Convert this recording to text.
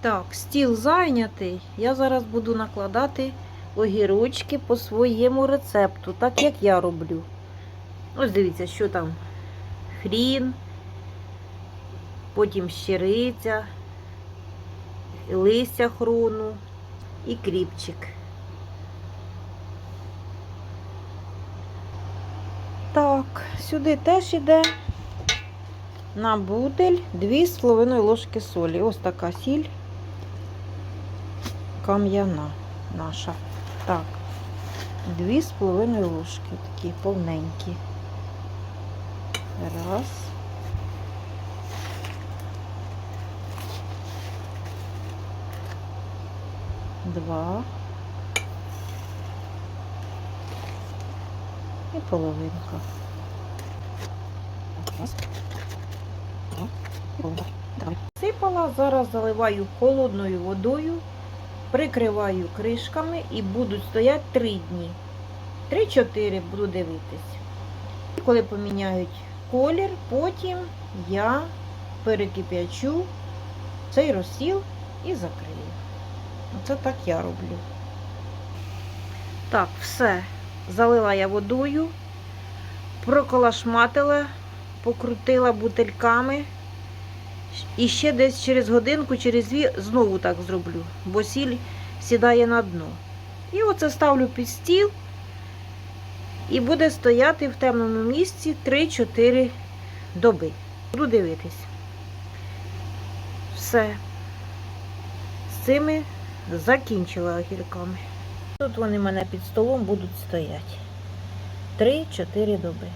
Так, стіл зайнятий. Я зараз буду накладати огірочки по своєму рецепту, так як я роблю. Ось дивіться, що там. Хрін, потім щириця, листя хрону і кріпчик. Так, сюди теж іде на бутель 2,5 ложки солі. Ось така сіль кам'яна наша. Так, 2,5 ложки, такі повненькі. Раз. Два. І половинка. Раз. Сипала, зараз заливаю холодною водою, прикриваю кришками і будуть стояти 3 дні. 3-4 буду дивитись. Коли поміняють колір, потім я перекип'ячу цей розсіл і закрию. Оце так я роблю. Так, все. Залила я водою, проколошматила, покрутила бутильками. І ще десь через годинку, через дві знову так зроблю, бо сіль сідає на дно. І оце ставлю під стіл і буде стояти в темному місці 3-4 доби. Буду дивитись. Все. З цими закінчила огірками. Тут вони в мене під столом будуть стояти. 3-4 доби.